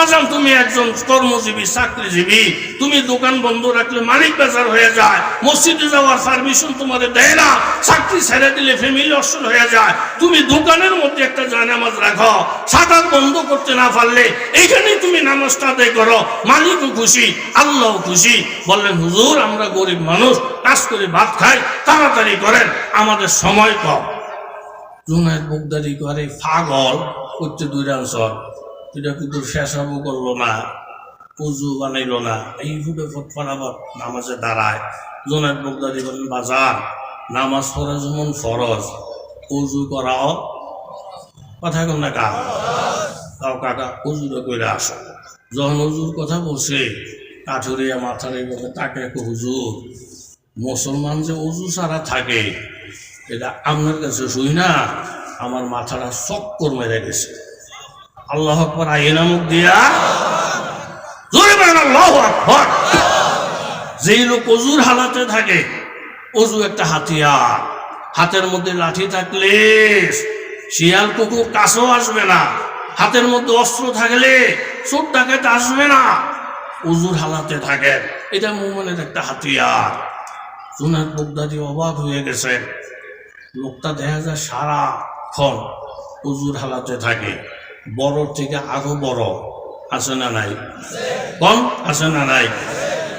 বাজান, তুমি একজন কর্মজীবী, চাকরিজীবী। তুমি দোকান বন্ধ রাখলে মালিক বাজার হয়ে যায়। মসজিদে যাওয়ার পারমিশন তোমার দেয় না। চাকরি ছেড়ে দিলে ফ্যামিলি অসল হয়ে যায়। তুমি দোকানের মধ্যে একটা জানামাজ রাখো। সাঁতার বন্ধ করতে না পারলে এইখানেই তুমি নামাজটা আদায় করো। মালিকও খুশি, আল্লাহও খুশি। বললেন, হুজুর, আমরা গরিব মানুষ, কাজ করে ভাত খাই, তাড়াতাড়ি করেন, আমাদের সময় কম। জুনায়দ বুকদারি করে ফাগল করতে দুই রানসর এটা কিন্তু শেষাবও করল না উজু বানাইলো না। এইভাবে ফটফট আবার নামাজে দাঁড়ায়। জোনায়দ বুকদারি বলেন বাজার নামাজ পড়া যেমন ফরজ উজু করাও কথা কন না কা তাও কাকা উজুরে করে আসো। যখন উজুর কথা বলছে কাঠুরিয়া মাথার এইভাবে তাকে হুজুর, মুসলমান যে উজু ছাড়া থাকে, এটা আপনার কাছে শুই না, আমার মাথাটা চক্কর মেরে গেছে। আল্লাহ আকবর আইনা মুখ দিয়া। জোরে বলেন, আল্লাহ আকবর। যেই লোক অজুর হালাতে থাকে, অজু একটা হাতিয়ার। হাতের মধ্যে লাঠি থাকলে শিয়াল কুকুর কাছেও আসবে না। হাতের মধ্যে অস্ত্র থাকলে চোর ডাকাত আসবে না। অজুর হালাতে থাকে। এটা মোমেনের একটা হাতিয়ার। জুনাদ বগদাদি অবাক হয়ে গেছে লোকটা দেখা যায় সারাক্ষণ উজুর হালাতে থাকে। বড় থেকে আরও বড়। আছে না নাই? কম? আছে না নাই?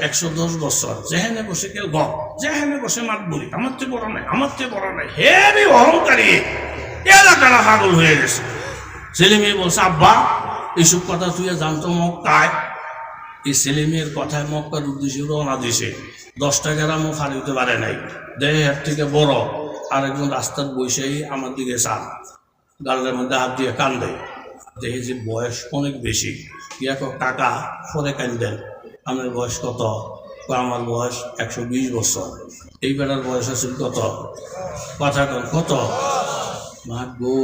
একশো দশ বছর। যেখানে বসে কেউ গম যেখানে বসে মাত বলি, আমার তো বড় নাই, আমার তো বড় নাই। হেবি অহংকারী। এলাকাটা পাগল হয়ে গেছে। ছেলে মেয়ে বলছে, আব্বা এইসব কথা তুই জানতো মক্কায় এই ছেলে মেয়ের কথায় মক্কার উদ্দেশ্যে রওনা দিছে। দশটা গ্রামও ফাড়ি হতে পারে নাই। দেহের থেকে বড়। আরেকজন রাস্তার বসেই আমার দিকে চান। গালের মধ্যে হাত দিয়ে কান্দে। দেখে যে বয়স অনেক বেশি ইয়াক কাকা পরে কান্দেন আমার বয়স কত? আমার বয়স একশো বিশ বছর। এই বেটার বয়স আছে কত? কথা কত? গো,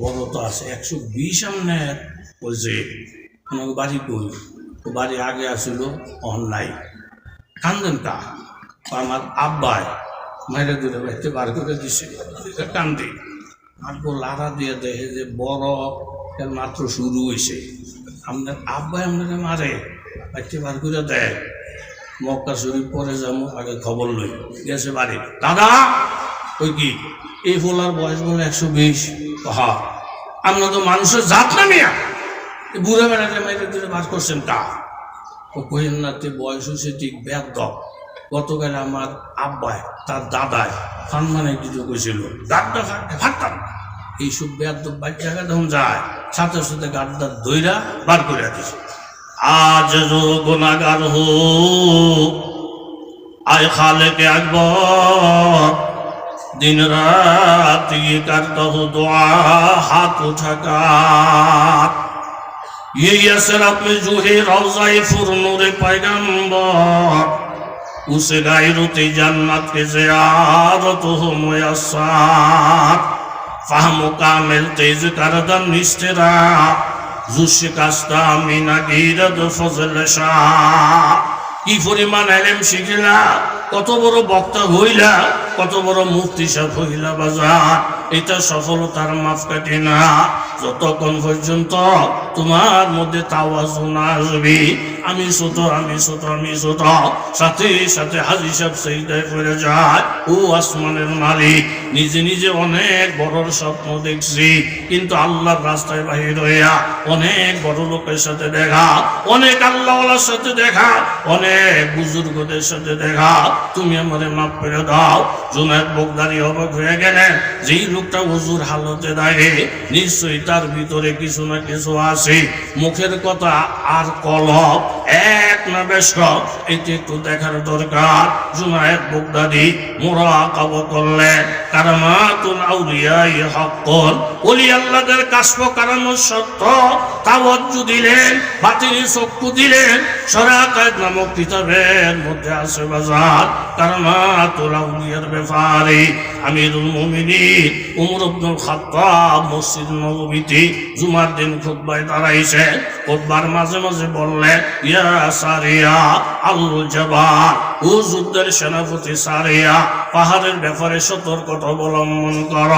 বড় তো আছে। একশো বিশ আমনের বলছে আমাকে বাড়ি কই? ও বাড়ি আগে আসিল অন নাই কান্দেন কা? আমার আব্বায় মাইরে দূরে বাইতে বার করে দিছে। কান্দি। আব্বু লাড়া দিয়ে দেখে যে বড় মাত্র শুরু হয়েছে আপনার আব্বাই আপনাকে মারে বাইতে বার করে দেয়, মক্কা শরীফ পরে যাব, আগে খবর লই। গেছে বাড়ি। দাদা ওই কি? এই ফোলার বয়স বলে একশো বিশ। হা আপনার তো মানুষের জাত না মিয়া। বুড়ে বেড়াতে মাইরে দূরে বার করছেন তা ও কহিন না, তে বয়স হয়েছে ঠিক ব্যাদ গতকাল আমার আব্বায় তার দাদায় সম্মানে কিছু কইছিল। ফাটতে ফাটতাম এইসব ব্যাদ বাইক জায়গা যখন যায় সাথে সাথে গাড্ডা দইরা বার করে দিছে আজ जो गुनागार हो आए खाले के अकबर दिन रात ये करता हूँ दुआ हाथ उठाकर ये यसरत में जो है रोजाए फुरनूर पैगंबर उसे गायरते जन्नत के जियारत हो मुयस्सर ফাহম কামেল তেজ কারদান নিষ্ঠেরা জুসে কাস্তা ফজল শাহ কি পরিমাণ শিখিলা, কত বড় বক্তা হইলা কত বড় মুক্তি সাহ হইলা এটা সফলতার মাপ কাটে না। যতক্ষণ পর্যন্ত তোমার মধ্যে তাওয়াজু আসবে, আমি ছোট আমি ছোট আমি ছোট সাথে সাথে হাজি সাহেব সেইটাই করে যায়। ও আসমানের মালিক, নিজে নিজে অনেক বড় স্বপ্ন দেখছি, কিন্তু আল্লাহর রাস্তায় বাহির হইয়া অনেক বড় লোকের সাথে দেখা, অনেক আল্লাহওয়ালার সাথে দেখা, অনেক বুজুর্গদের সাথে দেখা। তুমি আমাদের মাফ করে দাও জুনায়দ বগদারি অবাক হয়ে গেলেন। যেই লোকটা হুজুর হালতে দাঁড়িয়ে নিশ্চয়ই তার ভিতরে কিছু না কিছু আছে। মুখের কথা আর কলব এক না বেশ এটি একটু দেখার দরকার। জুনায়দ বগদাদি মোরা কাব করলেন কারামাতুল আউলিয়াই হকল ওলি আল্লাহদের কাশ্প কারামত সত্য, তাওয়াজ্জু দিলেন, বাতিল চক্ষু দিলেন, সরাকাত নামক কিতাবের মধ্যে আছে বাজার। কারামাতুল আউলিয়ার ব্যাপারে আমিরুল মুমিনিন, উমর আব্দুল খাত্তাব মসজিদ নবীতে জুমার দিন খুতবায় দাঁড়াইছে খুতবার মাঝে মাঝে বললেন, ইয়া সারিয়া আল্লুল জবান ও যুদ্ধের সেনাপতি সারিয়া, পাহাড়ের ব্যাপারে সতর্কতা অবলম্বন কর।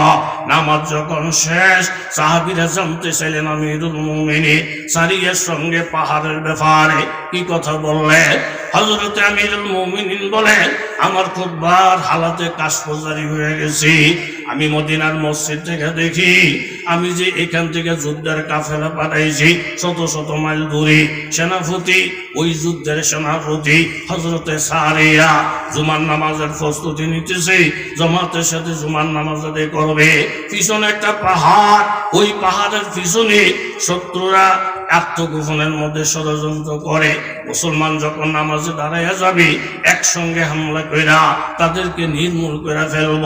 নামাজ যখন শেষ, সাহাবিরা জানতে চাইলেন, আমিরুল মুমিনী সারিয়ার সঙ্গে পাহাড়ের ব্যাপারে কি কথা বললেন হজরতে আমিরুল মুমিনিন বলেন, আমার খুববার হালাতে কাশফজারি হয়ে গেছি। আমি মদিনার মসজিদ থেকে দেখি, আমি যে এখান থেকে যুদ্ধের কাফেলা পাঠাইছি, শত শত মাইল দূরে। সেনাপতি, ওই যুদ্ধের সেনাপতি হজরতে সারিয়া, জুমার নামাজের প্রস্তুতি নিতেছে, জমাতের সাথে জুমার নামাজ আদায় করবে। পিছনে একটা পাহাড়, ওই পাহাড়ের পিছনে শত্রুরা আত্মগোপনের মধ্যে ষড়যন্ত্র করে, মুসলমান যখন নামাজে দাঁড়াইয়া যাবে, একসঙ্গে হামলা কইরা তাদেরকে নির্মূল করে ফেলব।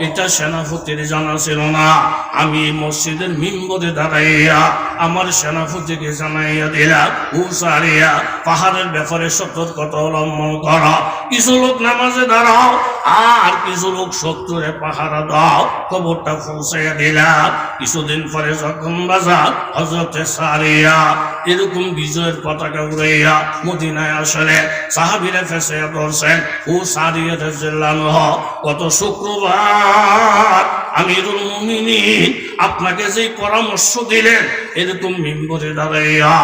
এটা সেনাপতির জানা ছিল না। আমি মসজিদের মিম্বরে দাঁড়াইয়া আমার সেনাপতিকে জানাইয়া দিলাম, ও সারিয়া, পাহাড়ের ব্যাপারে সতর্কতা অবলম্বন করা। কিছু লোক নামাজে দাঁড়াও। আর কিছু লোক শত্রুরে পাহারা দাও, কবরটা পৌঁছাইয়া দিলা। কিছুদিন পরে যখন বাজা হজরতে সারিয়া এরকম বিজয়ের পতাকা উড়াইয়া মদিনায় আসলে। সাহাবিরে ফেসে ধরছেন ও সারিয়া রাদিয়াল্লাহু কত শুক্রবার আমিরুল মুমিনিন, আপনাকে যেই পরামর্শ দিলেন, এরকম মিম্বরে দাঁড়াইয়া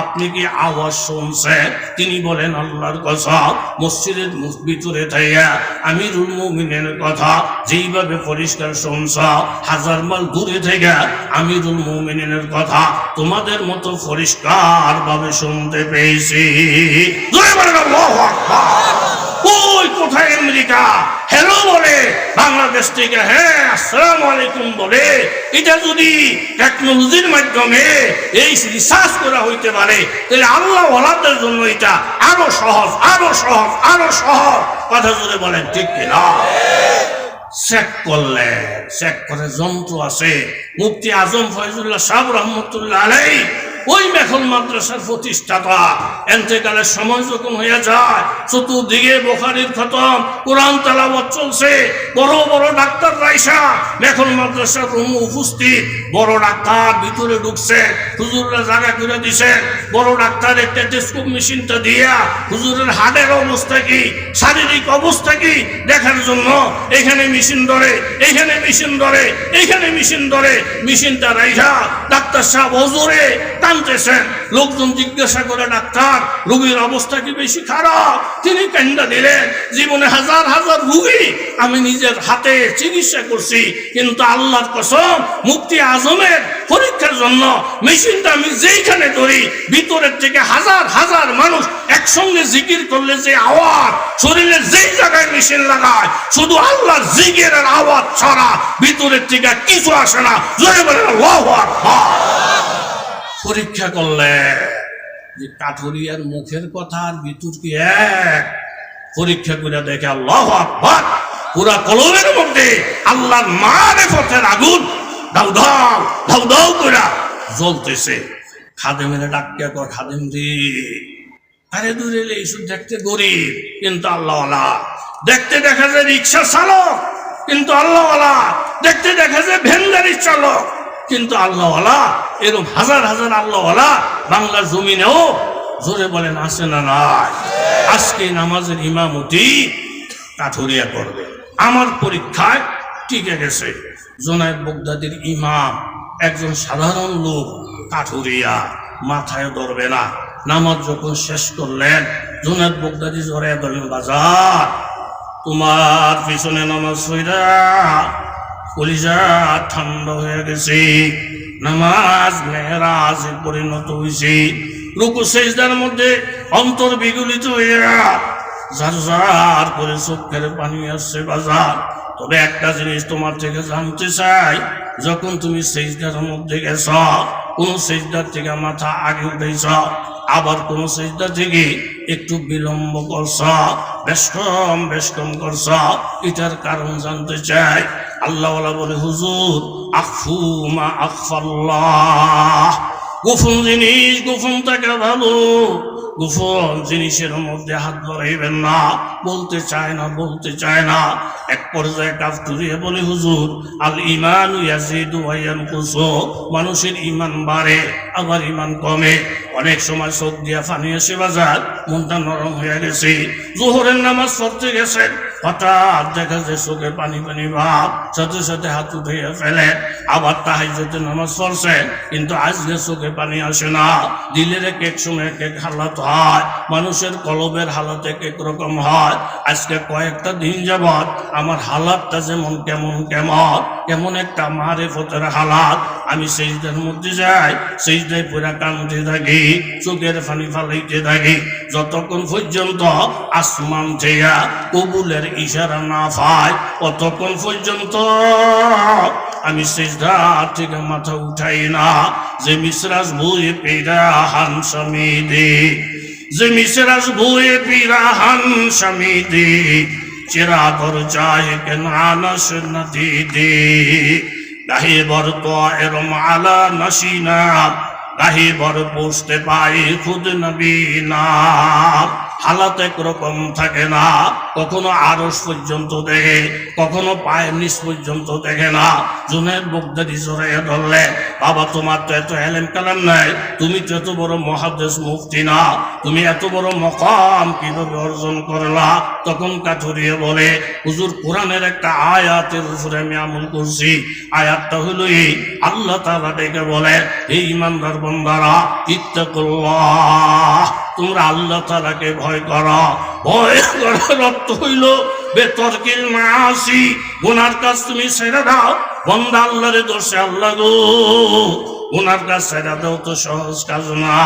আপনি কি আওয়াজ শুনছেন তিনি বলেন, আল্লাহর কথা, মসজিদের ভিতরে থাইয়া আমিরুল মুমিনের কথা যেইভাবে পরিষ্কার শুনছ, হাজার মাল দূরে থেকে আমিরুল মুমিনের কথা তোমাদের মতো পরিষ্কার ভাবে শুনতে পেয়েছি আল্লাহু। ওই কোথায় আমেরিকা? হ্যালো বলে, বাংলাদেশ থেকে হ্যাঁ আসসালামু আলাইকুম বলে। এটা যদি টেকনোলজির মাধ্যমে এই রিসার্চ করা হইতে পারে, তাহলে আল্লাহ ওলাদের জন্য এটা আরও সহজ আরও সহজ আরও সহজ। কথা জুড়ে বলেন, ঠিক কিনা? চেক করলেন চেক করে যন্ত্র আছে। মুফতি আজম ফয়জুল্লাহ সাহ রহমতুল্লাহ আলাই ওই মেখল মাদ্রাসার প্রতিষ্ঠাতা। এন্তেকালের সময় যখন হয়ে যায়, চতুর্দিকে বোখারির খতম, কোরআন তালাবত চলছে, বড় বড় ডাক্তার রাইসা মেখল মাদ্রাসার রুম উপস্থিত। বড় ডাক্তার ভিতরে ঢুকছে, হুজুররা জায়গা করে দিছেন বড় ডাক্তার একটা টেস্কোপ মেশিনটা দিয়া হুজুরের হার্টের অবস্থা কি, শারীরিক অবস্থা কি, দেখার জন্য এখানে মেশিন ধরে, এখানে মেশিন ধরে, এখানে মেশিন ধরে, মেশিনটা রাইসা ডাক্তার সাহেব, হজুরে টানতেছেন লোকজন জিজ্ঞাসা করে, ডাক্তার, রোগীর অবস্থা কি বেশি খারাপ তিনি কান্ডা দিলেন, জীবনে হাজার হাজার রুগী আমি নিজের হাতে চিকিৎসা করছি, কিন্তু আল্লাহর কসম মুক্তি আজমের পরীক্ষার জন্য মেশিনটা আমি যেইখানে ধরি, ভিতরের থেকে হাজার হাজার মানুষ একসঙ্গে জিকির করলে যে আওয়াজ শরীরের যেই জায়গায় মেশিন লাগায়, শুধু আল্লাহর জিকিরের আওয়াজ ছাড়া ভিতরের থেকে কিছু আসে না জয় বলেন, আল্লাহু আকবার। পরীক্ষা করলে যে কাঠুরিয়ার মুখের কথা আর ভিতর কি এক? পরীক্ষা করে দেখে আল্লাহ আকবার। পুরা কলমের মধ্যে আল্লাহর মারে পথের আগুন দাউ দাউ দাউ দাউ করে জ্বলতেছে। খাদেমের ডাকিয়া কর, খাদেম রে। আরে দূরে এইসব দেখতে গরিব, কিন্তু আল্লাহওয়ালা। দেখতে দেখা যায় রিক্সা চালক, কিন্তু আল্লাহওয়ালা। দেখতে দেখা যায় ভ্যান চালক। কিন্তু আল্লাহওয়ালা এরকম হাজার হাজার আল্লাহওয়ালা বাংলার জমিনেও জোরে বলেন আসে না নাই? আজকে নামাজের ইমামতি কাঠুরিয়া করবে। আমার পরীক্ষায় টিকে গেছে। জোনায়দ বগদাদির ইমাম, একজন সাধারণ লোক কাঠুরিয়া, মাথায় ধরবে না। নামাজ যখন শেষ করলেন, জোনায়দ বগদাদি জোরে ধরলেন বাজার, তোমার পিছনে নামাজ হইরা কলিজা ঠান্ডা হয়ে গেছে, নামাজ মেহরাজ পরিণত হয়েছে রুকু সেজদার মধ্যে অন্তর বিগলিত হইয়া যার যার করে চোখের পানি আসছে বাজার। তবে একটা জিনিস তোমার থেকে জানতে চাই, যখন তুমি সেজদার মধ্যে গেছ, কোন সেজদার থেকে মাথা আগে উঠেছ, আবার কোন সেজদা থেকে একটু বিলম্ব করছ বেশ কম করছ, এটার কারণ জানতে চাই। আল্লাহ বলে, হুজুর, আফু মা আফাল্লাহ। গোপন জিনিস, গোপন থাকা ভালো। গোপন জিনিসের মধ্যে হাত বাড়াইবেন না। বলতে চায় না, বলতে চায় না। এক পর্যায়ে কাফতুরিয়ে বলে, হুজুর, আল ইমান মানুষের ইমান বাড়ে, আবার ইমান কমে। অনেক সময় চোখ দিয়া পানি এসে বাজার, মনটা নরম হয়ে গেছে। জোহরের নামাজ পড়তে গেছেন হঠাৎ দেখা যায় চোখে পানি পানি ভাব, সাথে সাথে হাত উঠিয়ে ফেলে। আবার তাহাইজতে নামাজ পড়ছে, কিন্তু আজকে চোখে পানি আসে না। দিলের এক এক সময় এক এক হালাত হয়, মানুষের কলবের হালাত এক এক রকম হয়। আজকে কয়েকটা দিন যাবৎ আমার হালাতটা যেমন কেমন কেমন কেমন একটা মারে ফতের হালাত। আমি সেইটার মধ্যে যাই সেইটাই পুরা কান্দতে থাকি, চোখের পানি ফালাইতে থাকি। যতক্ষণ পর্যন্ত আসমান থেকে কবুলের ইশারা না পায় ততক্ষণ পর্যন্ত আমি সেজদা থেকে মাথা উঠাই না। যে মিশ্রাস বই পেরা হান সমিদি, যে মিশ্রাস বই পেরা হান সমিদি চেরা দর যায় কেন আনস নদী দে গাহে বর তো এরম আলা নসিনা, গাহে বর বসতে পাই খুদ নবী না হালাত একরকম থাকে না। কখনো আরস পর্যন্ত দেখে, কখনো পায়ের নিচ পর্যন্ত দেখে না। জুনের বগদারি জড়াইয়া ধরলে, বাবা তোমার তো এত এলেম কালাম নাই। তুমি তো এত বড় মহাদেশ মুক্তি না। তুমি এত বড় মকাম কীভাবে অর্জন করলা? তখন কাঠুরিয়ে বলে, হুজুর, কোরআনের একটা আয়াতের উপরে আমি আমল করছি। আয়াতটা হলো এই, আল্লাহ তাআলা ডেকে বলে এই ইমানদার বন্দারা, ইত্তাকুল্লাহ। তোমরা আল্লাহ তালাকে ভয় করো। ভয় করার অর্থ হইল বেতর্কিল মাসি, গুনার কাজ তুমি ছেড়ে দাও। বন্দা আল্লাহরে দোষে আল্লাহ গো, গুনার কাজ ছেড়ে দাও তো সহজ কাজ না।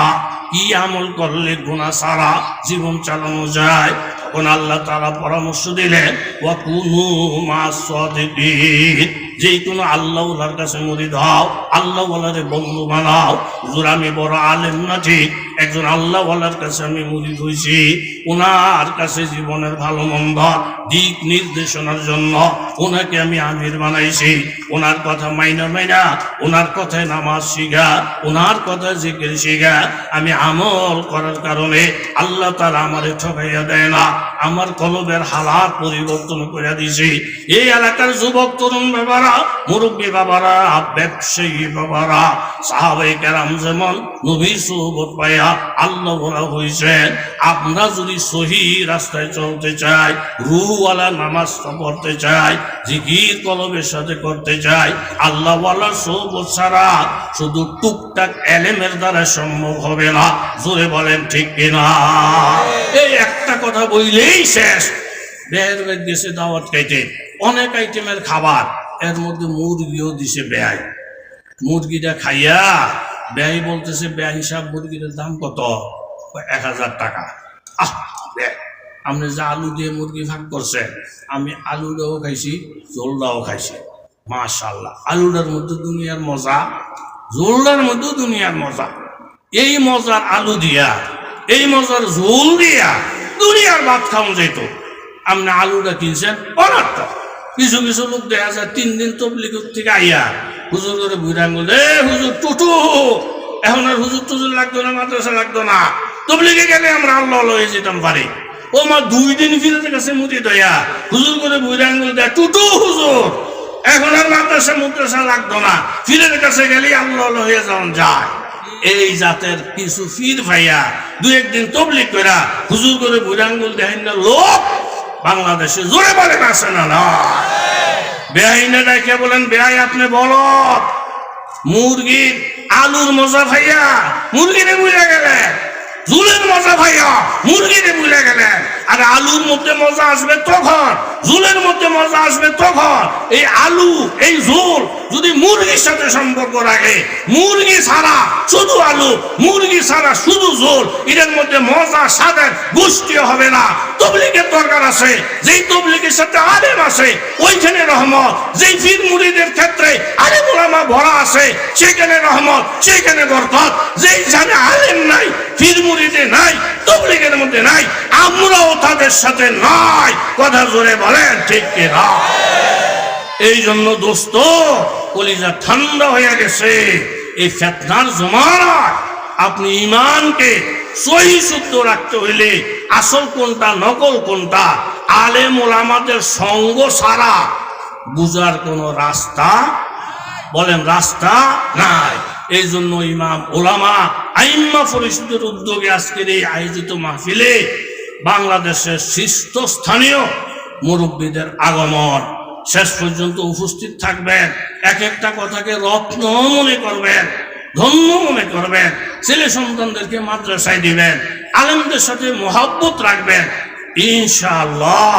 কি আমল করলে গুণা সারা জীবন চালানো যায়? তখন আল্লাহ তারা পরামর্শ দিলেন ওয়া কুনু মা সাদিকিন যেই কোনো আল্লাহ ওলার কাছে মরি দাও, আল্লাহ ওলারে বন্ধু বানাও। হুজুর, আমি বড় আলেম না ঠিক। একজন আল্লাহ ওলার কাছে আমি মুড়ি হয়েছি। ওনার কাছে জীবনের ভালো মন্দ, দিক নির্দেশনার জন্য ওনাকে আমি আমির বানাইছি। ওনার কথা মাইনা মাইনা, ওনার কথায় নামাজ শিখা, ওনার কথা জিকির শিখা। আমি আমল করার কারণে আল্লাহ তারা আমারে ঠকাইয়া দেয় না। আমার কলবের হালাত পরিবর্তন করে দিছি এই এলাকার যুবক, তরুণ বাবারা, মুরব্বী বাবারা, ব্যবসায়ী বাবারা সাহাবাই কেরাম যেমন নবীর সোহবত পাইয়া আল্লাহ যদি সহি রাস্তায় চলতে চাই রুহওয়ালা নামাজ পড়তে চাই কলবের সাথে করতে চাই ছাড়া শুধু টুকটাক এলেমের দ্বারা সম্ভব হবে না। জোরে বলেন, ঠিক কিনা? এই একটা কথা বইলেই শেষ। বের গেছে দাওয়াত খাইতে, অনেক আইটেমের খাবার, এর মধ্যে মুরগিও দিছে ব্যয় মুরগিটা খাইয়া ব্যয় বলতেছে, ব্যয় হিসাব মুরগির দাম কত? এক হাজার টাকা। আপনি যে আলু দিয়ে মুরগি ভাগ করছেন, আমি আলুটাও খাইছি জোলটাও খাইছি। মাশাল্লাহ আলুটার মধ্যে দুনিয়ার মজা জোলটার মধ্যে দুনিয়ার মজা। এই মজার আলু দিয়া, এই মজার ঝোল দিয়া দুনিয়ার ভাত খাওয়া যেত। আপনি আলুটা কিনছেন অনার্থ কিছু কিছু লোক দেখা যায়, তিন দিন তবলিগ থেকে আইয়া হুজুর করে বুড়া আঙ্গুল হুজুর, টুটু, এখন আর হুজুর টুজুর লাগতো না, মাদ্রাসা লাগতো না। তবলিগে গেলে আমরা আল্লাহ হয়ে যেতাম পারি। ও মা, দুই দিন ফিরে গেছে মুদি দয়া। হুজুর করে বুড়া আঙ্গুল দেয়, টুটু হুজুর, এখন আর মাদ্রাসা মুদ্রাসা লাগতো না। ফিরের কাছে গেলে আল্লাহ হয়ে যাওয়া যায়। এই জাতের কিছু ফির ভাইয়া, দু একদিন তবলিক কইরা হুজুর করে বুড়াঙ্গুল দেখেন না, লোক, বাংলাদেশে জোরে বলেন আসে না না বেআইনে ডাকে বলেন, বেআই, আপনি বলো, মুরগির আলুর মজা ভাইয়া মুরগিরে বুঝে গেলেন জুলের মজা ভাইয়া মুরগিরে বুঝে গেলেন। আর আলুর মধ্যে মজা আসবে তখন, ঝুলের মধ্যে মজা আসবে তখন। এই আলু, এই ঝোল যদি মুরগির সাথে সম্পর্ক রাখে, মুরগি ছাড়া শুধু আলু, মুরগি ছাড়া শুধু ঝোল এটার মধ্যে মজা, স্বাদের গোষ্ঠীও হবে না। তবলিগের দরকার আছে, যেই তবলিগের সাথে আলেম আছে, ওইখানে রহমত, যেই ফির মুড়িদের ক্ষেত্রে আলেম ওলামা ভরা আছে সেখানে রহমত সেখানে বরকত। যেই জানে আলেম নাই ফির মুড়িদে নাই, তবলিগের মধ্যে নাই, আমরাও তাদের সাথে নাই কথা জোরে বলেন, ঠিক কিনা এই জন্য দোস্ত, কলিজা ঠান্ডা হয়ে গেছে। এই ফেতনার জমানায় আপনি ইমানকে সহি শুদ্ধ রাখতে হইলে আসল কোনটা, নকল কোনটা, আলেম ওলামাদের সঙ্গ সারা বুঝার কোনো রাস্তা বলেন, রাস্তা নাই। এই জন্য ইমাম ওলামা আইম্মা পরিষদের উদ্যোগে আজকের এই আয়োজিত মাহফিলে বাংলাদেশের শীর্ষস্থানীয় মুরব্বীদের আগমন। শেষ পর্যন্ত উপস্থিত থাকবেন, এক একটা কথাকে রত্ন মনে করবেন, ধন্য মনে করবেন, ছেলে সন্তানদেরকে মাদ্রাসায় দিবেন, আলেমদের সাথে মহাব্বত রাখবেন, ইনশাআল্লাহ,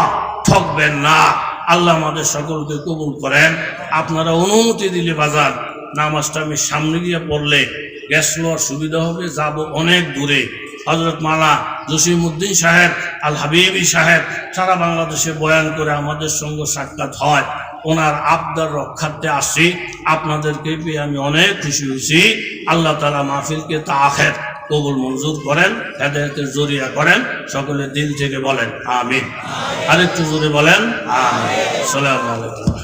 ঠকবেন না। আল্লাহ আমাদের সকলকে কবুল করেন। আপনারা অনুমতি দিলে বাজার, নামাজটা আমি সামনে গিয়ে পড়লে গ্যাস নেওয়ার সুবিধা হবে, যাব অনেক দূরে। হজরত মালা জসিমউদ্দিন সাহেব, আল হাবিবি সাহেব, সারা বাংলাদেশে বয়ান করে আমাদের সঙ্গে সাক্ষাৎ হয়। ওনার আবদার রক্ষার্থে আসছি। আপনাদেরকে পেয়ে আমি অনেক খুশি হয়েছি। আল্লাহ তালা মাহফিলকে তা আখের কবুল মঞ্জুর করেন, হেদায়তের জরিয়া করেন, সকলের দিল থেকে বলেন, আমিন। আরেকটু জোরে বলেন, আমিন। সালাম আলাইকুম।